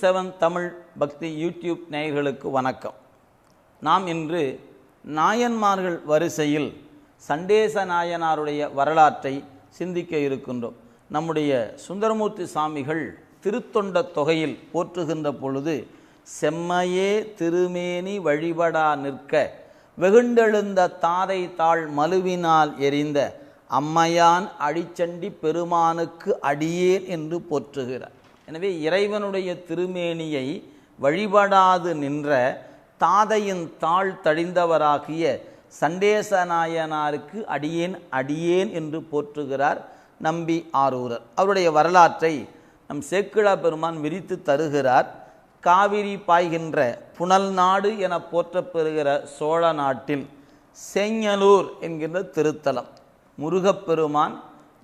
Seven Tamil பக்தி YouTube நேயர்களுக்கு வணக்கம். நாம் இன்று நாயன்மார்கள் வரிசையில் சண்டேச நாயனாருடைய வரலாற்றை சிந்திக்க இருக்கின்றோம். நம்முடைய சுந்தரமூர்த்தி சாமிகள் திருத்தொண்ட தொகையில் போற்றுகின்ற பொழுது செம்மையே திருமேனி வழிபடா நிற்க வெகுண்டெழுந்த தாதை தாள் மலுவினால் எரிந்த அம்மையான் அடிச்சண்டி பெருமானுக்கு அடியேன் என்று போற்றுகிறார். எனவே இறைவனுடைய திருமேனியை வழிபடாது நின்ற தாதையின் தாழ் தழிந்தவராகிய சண்டேச நாயனாருக்கு அடியேன் அடியேன் என்று போற்றுகிறார் நம்பி ஆரூரர். அவருடைய வரலாற்றை நம் சேக்கிழா பெருமான் விரித்து தருகிறார். காவிரி பாய்கின்ற புனல் நாடு என போற்றப்பெறுகிற சோழ நாட்டில் செஞ்சலூர் என்கின்ற திருத்தலம். முருகப்பெருமான்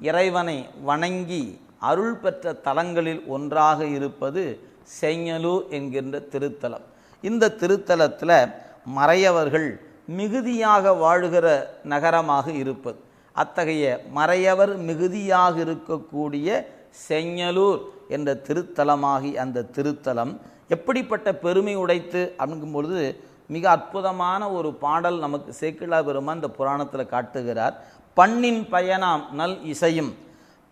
இறைவனை வணங்கி அருள் பெற்ற தலங்களில் ஒன்றாக இருப்பது செங்கலூர் என்கின்ற திருத்தலம். இந்த திருத்தலத்தில் மறையவர்கள் மிகுதியாக வாழுகிற நகரமாக இருப்பது. அத்தகைய மறையவர் மிகுதியாக இருக்கக்கூடிய செங்கலூர் என்ற திருத்தலமாகி அந்த திருத்தலம் எப்படிப்பட்ட பெருமை உடைத்து அப்படிங்கும்பொழுது மிக அற்புதமான ஒரு பாடல் நமக்கு சேக்கிழா பெருமான் இந்த புராணத்தில் காட்டுகிறார். பண்ணின் பயனாம் நல் இசையும்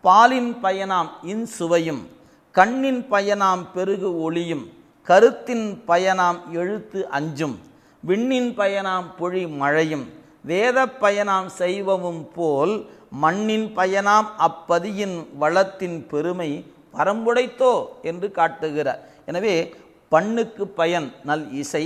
பாலின் பயனாம் இன்சுவையும் கண்ணின் பயனாம் பெருகு ஒளியும் கருத்தின் பயனாம் எழுத்து அஞ்சும் விண்ணின் பயனாம் பொழி மழையும் வேத பயனாம் செய்வமும் போல் மண்ணின் பயனாம் அப்பதியின் வளத்தின் பெருமை பரம்புடைத்தோ என்று காட்டுகிறார். எனவே பண்ணுக்கு பயன் நல் இசை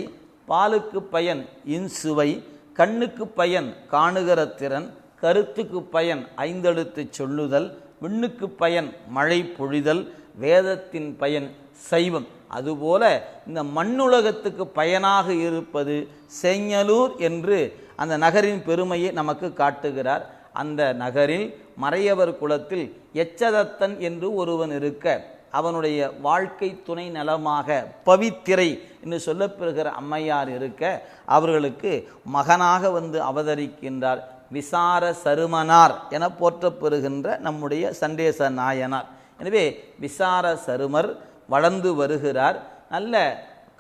பாலுக்கு பயன் இன்சுவை கண்ணுக்கு பயன் காணுகிற திறன் கருத்துக்கு பயன் ஐந்தெழுத்து சொல்லுதல் விண்ணுக்கு பயன் மழை பொழிதல் வேதத்தின் பயன் சைவம். அதுபோல இந்த மண்ணுலகத்துக்கு பயனாக இருப்பது செஞ்சலூர் என்று அந்த நகரின் பெருமையை நமக்கு காட்டுகிறார். அந்த நகரில் மறையவர் குலத்தில் எச்சதத்தன் என்று ஒருவன் இருக்க அவனுடைய வாழ்க்கை துணை நலமாக பவித்திரை என்று சொல்லப்பெறுகிற அம்மையார் இருக்க அவர்களுக்கு மகனாக வந்து அவதரிக்கின்றார். விசார சருமனார் என போற்றப்பெறுகின்ற நம்முடைய சண்டேச நாயனார். எனவே விசார சருமர் வளர்ந்து வருகிறார். நல்ல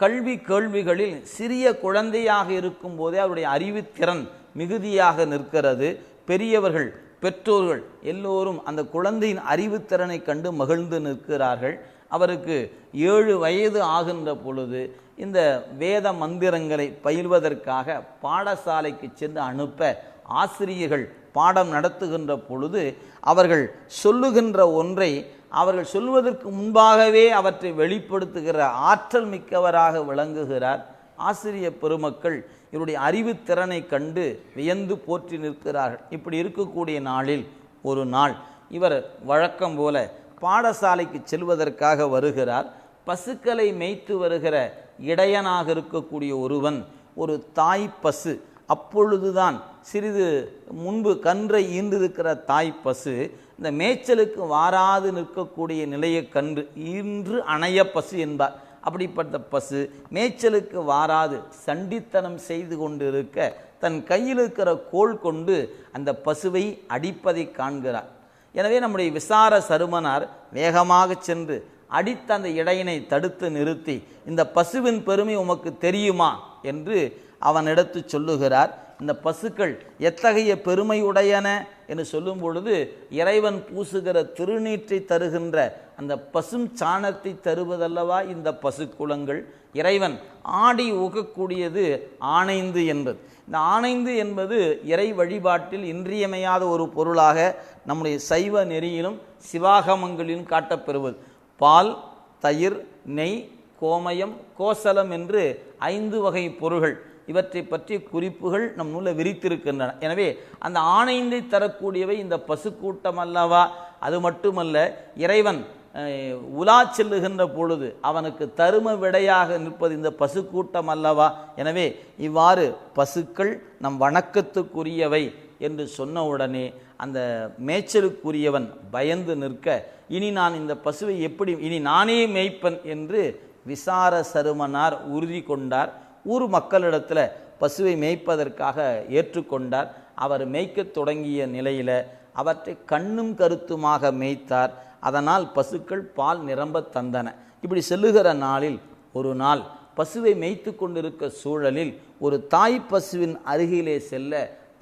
கல்வி கேள்விகளில் சிறிய குழந்தையாக இருக்கும் போதே அவருடைய அறிவுத்திறன் மிகுதியாக நிற்கிறது. பெரியவர்கள் பெற்றோர்கள் எல்லோரும் அந்த குழந்தையின் அறிவுத்திறனை கண்டு மகிழ்ந்து நிற்கிறார்கள். அவருக்கு ஏழு வயது ஆகின்ற பொழுது இந்த வேத மந்திரங்களை பயில்வதற்காக பாடசாலைக்கு சென்று அனுப்ப ஆசிரியர்கள் பாடம் நடத்துகின்ற பொழுது அவர்கள் சொல்லுகின்ற ஒன்றை அவர்கள் சொல்வதற்கு முன்பாகவே அவற்றை வெளிப்படுத்துகிற ஆற்றல் மிக்கவராக விளங்குகிறார் ஆசிரிய பெருமக்கள். இவருடைய அறிவுத்திறனை கண்டு வியந்து போற்றி நிற்கிறார்கள். இப்படி இருக்கக்கூடிய நாளில் ஒரு நாள் இவர் வழக்கம் போல பாடசாலைக்கு செல்வதற்காக வருகிறார். பசுக்களை மேய்த்து வருகிற இடையனாக இருக்கக்கூடிய ஒருவன் ஒரு தாய் பசு அப்பொழுதுதான் சிறிது முன்பு கன்றை ஈன்றிருக்கிற தாய் பசு இந்த மேய்ச்சலுக்கு வாராது நிற்கக்கூடிய நிலையை கன்று இன்று அணைய பசு என்பார். அப்படிப்பட்ட பசு மேய்ச்சலுக்கு வாராது சண்டித்தனம் செய்து கொண்டிருக்க தன் கையில் இருக்கிற கோல் கொண்டு அந்த பசுவை அடிப்பதை காண்கிறார். எனவே நம்முடைய விசார சருமனார் வேகமாக சென்று அடித்த அந்த இடையினை தடுத்து நிறுத்தி இந்த பசுவின் பெருமை உமக்கு தெரியுமா? என்று அவனிடத்து சொல்லுகிறார் இந்த பசுக்கள் எத்தகைய பெருமையுடையன? என்று சொல்லும் பொழுது இறைவன் பூசுகிற திருநீற்றை தருகின்ற அந்த பசும் சாணத்தை தருவதல்லவா இந்த பசுக்குளங்கள் இறைவன் ஆடி உகக்கூடியது ஆணைந்து என்பது. இந்த ஆணைந்து என்பது இறை வழிபாட்டில் இன்றியமையாத ஒரு பொருளாக நம்முடைய சைவ நெறியிலும் சிவாகமங்களிலும் காட்டப்பெறுவது. பால் தயிர் நெய் கோமயம் கோசலம் என்று ஐந்து வகை பொருள்கள். இவற்றை பற்றிய குறிப்புகள் நம் நூலில் விரித்திருக்கின்றன. எனவே அந்த ஆணைந்தை தரக்கூடியவை இந்த பசுக்கூட்டம் அல்லவா? அது மட்டுமல்ல இறைவன் உலா செல்லுகின்ற பொழுது அவனுக்கு தரும விடையாக நிற்பது இந்த பசுக்கூட்டம் அல்லவா? எனவே இவ்வாறு பசுக்கள் நம் வணக்கத்துக்குரியவை என்று சொன்ன உடனே அந்த மேய்ச்சலுக்குரியவன் பயந்து நிற்க இனி நான் இந்த பசுவை எப்படி இனி நானே மேய்ப்பன் என்று விசார சருமனார் உறுதி கொண்டார். ஊர் மக்களிடத்தில் பசுவை மேய்ப்பதற்காக ஏற்றுக்கொண்டார். அவர் மேய்க்கத் தொடங்கிய நிலையில் அவற்றை கண்ணும் கருத்துமாக மேய்த்தார். அதனால் பசுக்கள் பால் நிரம்ப தந்தன. இப்படி செல்லுகிற நாளில் ஒரு நாள் பசுவை மேய்த்து கொண்டிருக்க சூழலில் ஒரு தாய் பசுவின் அருகிலே செல்ல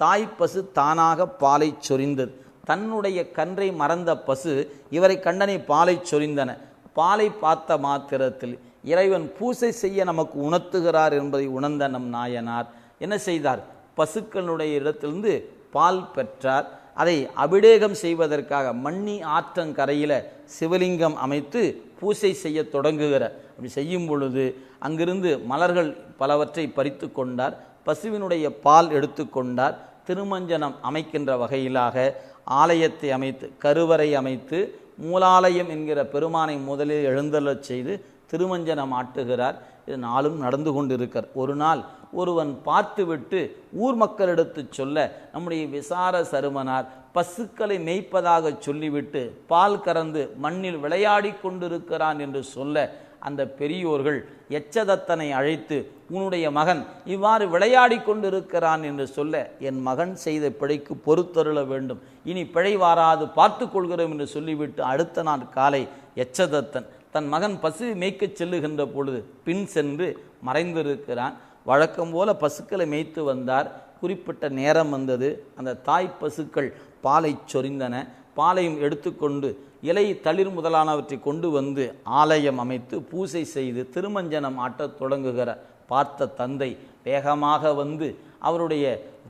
தாய் பசு தானாக பாலை சொரிந்தது. தன்னுடைய கன்றை மறந்த பசு இவரை கண்டனை பாலை சொரிந்தன. பாலை பார்த்த மாத்திரத்தில் இறைவன் பூசை செய்ய நமக்கு உணர்த்துகிறார் என்பதை உணர்ந்த நம் நாயனார் என்ன செய்தார்? பசுக்களுடைய இடத்திலிருந்து பால் பெற்றார். அதை அபிடேகம் செய்வதற்காக மண்ணி ஆற்றங்கரையில் சிவலிங்கம் அமைத்து பூசை செய்ய தொடங்குகிற அப்படி செய்யும் பொழுது அங்கிருந்து மலர்கள் பலவற்றை பறித்து கொண்டார். பசுவினுடைய பால் எடுத்துக்கொண்டார் திருமஞ்சனம் அமைக்கின்ற வகையிலாக ஆலயத்தை அமைத்து கருவறை அமைத்து மூலாலயம் என்கிற பெருமானை முதலில் எழுந்தள்ளச் செய்து திருமஞ்சனம் ஆட்டுகிறார். இது நாளும் நடந்து கொண்டிருக்கார் ஒரு நாள் ஒருவன் பார்த்துவிட்டு ஊர் மக்களிடத்து சொல்ல நம்முடைய விசார சருமனார் பசுக்களை மேய்ப்பதாக சொல்லிவிட்டு பால் கறந்து மண்ணில் விளையாடி கொண்டிருக்கிறான் என்று சொல்ல அந்த பெரியோர்கள் எச்சதத்தனை அழைத்து உன்னுடைய மகன் இவ்வாறு விளையாடி கொண்டிருக்கிறான் என்று சொல்ல என் மகன் செய்த பிழைக்கு பொறுத்தருள வேண்டும். இனி பிழை வாராது பார்த்து கொள்கிறோம் என்று சொல்லிவிட்டு அடுத்த நாள் காலை எச்சதத்தன் தன் மகன் பசு மேய்க்கச் செல்லுகின்ற பொழுது பின் சென்று மறைந்திருக்கிறான். வழக்கம் போல பசுக்களை மேய்த்து வந்தார். குறிப்பிட்ட நேரம் வந்தது. அந்த தாய் பசுக்கள் பாலை சொரிந்தன. பாலையும் எடுத்துக்கொண்டு இலை தளிர் முதலானவற்றை கொண்டு வந்து ஆலயம் அமைத்து பூசை செய்து திருமஞ்சனம் ஆட்டத் தொடங்குகிற பார்த்த தந்தை வேகமாக வந்து அவருடைய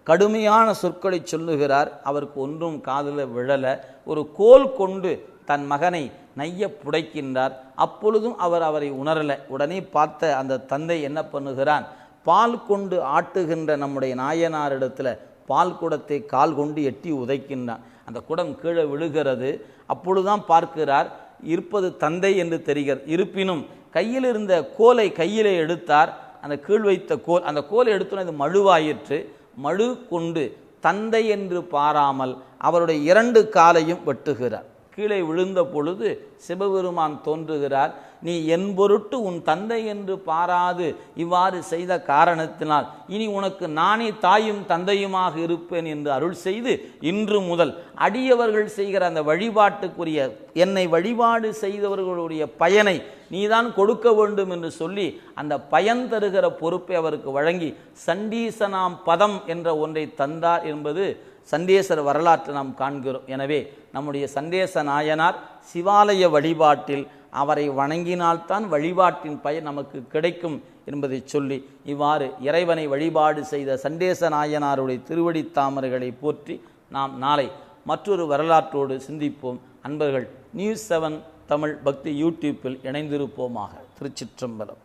கடுமையான சொற்களை சொல்லுகிறார். அவருக்கு ஒன்றும் காதில் விழல. ஒரு கோல் கொண்டு தன் மகனை நைய புடைக்கின்றார். அப்பொழுதும் அவர் அவரை உணரல. உடனே பார்த்த அந்த தந்தை என்ன பண்ணுகிறான்? பால் கொண்டு ஆட்டுகின்ற நம்முடைய நாயனாரிடத்தில் பால் குடத்தை கால் கொண்டு எட்டி உதைக்கின்றான். அந்த குடம் கீழே விழுகிறது. அப்பொழுதுதான் பார்க்கிறார் இருப்பது தந்தை என்று தெரிகிறது. இருப்பினும் கையில் இருந்த கோலை கையிலே எடுத்தார். அந்த கீழ் வைத்த கோல் அந்த கோலை எடுத்தோன்னே அது மழுவாயிற்று. மழு கொண்டு தந்தை என்று பாராமல் அவருடைய இரண்டு காலையும் வெட்டுகிறார். கீழே விழுந்த பொழுது சிவபெருமான் தோன்றுகிறார். நீ என் பொருட்டு உன் தந்தை என்று பாராது. இவ்வாறு செய்த காரணத்தினால் இனி உனக்கு நானே தாயும் தந்தையுமாக இருப்பேன் என்று அருள் செய்து இன்று முதல் அடியவர்கள் செய்கிற அந்த வழிபாட்டுக்குரிய என்னை வழிபாடு செய்தவர்களுடைய பயனை நீதான் கொடுக்க வேண்டும் என்று சொல்லி அந்த பயன் தருகிற பொறுப்பை அவருக்கு வழங்கி சண்டீசனாம் பதம் என்ற ஒன்றை தந்தார் என்பது சண்டேசர் வரலாற்றை நாம் காண்கிறோம். எனவே நம்முடைய சண்டேச நாயனார் சிவாலய வழிபாட்டில் அவரை வணங்கினால்தான் வழிபாட்டின் பயன் நமக்கு கிடைக்கும் என்பதை சொல்லி இவ்வாறு இறைவனை வழிபாடு செய்த சண்டேச நாயனாருடைய திருவடி தாமரைகளை போற்றி நாம் நாளை மற்றொரு வரலாற்றோடு சிந்திப்போம். அன்பர்கள் நியூஸ் செவன் தமிழ் பக்தி யூடியூப்பில் இணைந்திருப்போமாக. திருச்சிற்றம்பலம்.